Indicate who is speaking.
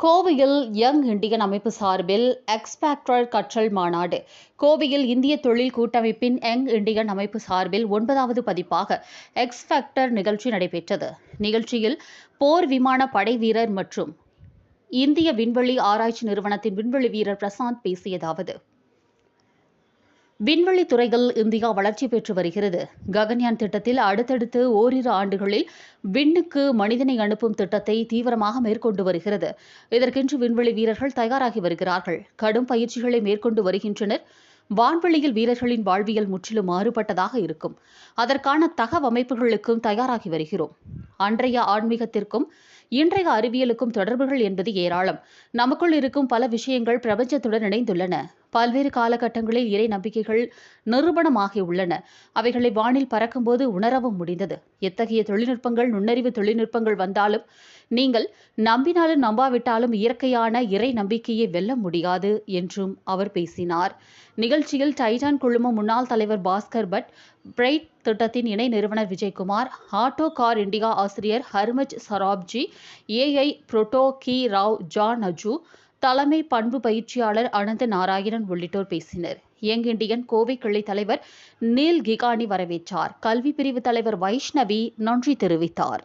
Speaker 1: கோவையில் young Indian அமைப்பு சார்பில் எக்ஸ்பேக்டர் கற்றல் மாநாடு. கோவையில் இந்திய தொழில் கூட்டமைப்பின் யங் இண்டியன் அமைப்பு சார்பில் ஒன்பதாவது பதிப்பாக எக்ஸ்பேக்டர் நிகழ்ச்சி நடைபெற்றது. நிகழ்ச்சியில் போர் விமான படை வீரர் மற்றும் இந்திய விண்வெளி ஆராய்ச்சி நிறுவனத்தின் விண்வெளி வீரர் பிரசாந்த் பேசியதாவது. விண்வெளி துறையில் இந்தியா வளர்ச்சி பெற்று வருகிறது. ககன்யான் திட்டத்தில் அடுத்தடுத்து ஓரிரு ஆண்டுகளில் விண்ணுக்கு மனிதனை அனுப்பும் திட்டத்தை தீவிரமாக மேற்கொண்டு வருகிறது. இதற்கென்று விண்வெளி வீரர்கள் தயாராகி வருகிறார்கள். கடும் பயிற்சிகளை மேற்கொண்டு வருகின்றனர். வான்வெளியில் வீரர்களின் வாழ்வியல் முற்றிலும் மாறுபட்டதாக இருக்கும். அதற்கான தகவமைப்புகளுக்கும் தயாராகி வருகிறோம். அன்றைய ஆன்மீகத்திற்கும் இன்றைய அறிவியலுக்கும் தொடர்புகள் என்பது ஏராளம். நமக்குள் இருக்கும் பல விஷயங்கள் பிரபஞ்சத்துடன் இணைந்துள்ளன. பல்வேறு காலகட்டங்களில் இறை நம்பிக்கைகள் நிரூபணமாகியுள்ளன. அவைகளை வானில் பறக்கும்போது உணரவும் முடிந்தது. எத்தகைய தொழில்நுட்பங்கள் நுண்ணறிவு தொழில்நுட்பங்கள் வந்தாலும் நீங்கள் நம்பினாலும் நம்பாவிட்டாலும் இயற்கையான இறை நம்பிக்கையை வெல்ல முடியாது என்றும் அவர் பேசினார். நிகழ்ச்சியில் டைட்டான் குழும முன்னாள் தலைவர் பாஸ்கர் பட் பிரைட் திட்டத்தின் இணை நிறுவனர் விஜயகுமார் ஆட்டோ கார் இண்டியா ஆசிரியர் ஹர்மஜ் சராப்ஜி ஏஐ புரோட்டோ கி ராவ் ஜான் அஜு தலைமை பண்பு பயிற்சியாளர் அனந்த நாராயணன் உள்ளிட்டோர் பேசினர். யங் இண்டியன் கோவை கிளை தலைவர் நீல் கிகானி வரவேற்றார். கல்வி பிரிவு தலைவர் வைஷ்ணவி நன்றி தெரிவித்தார்.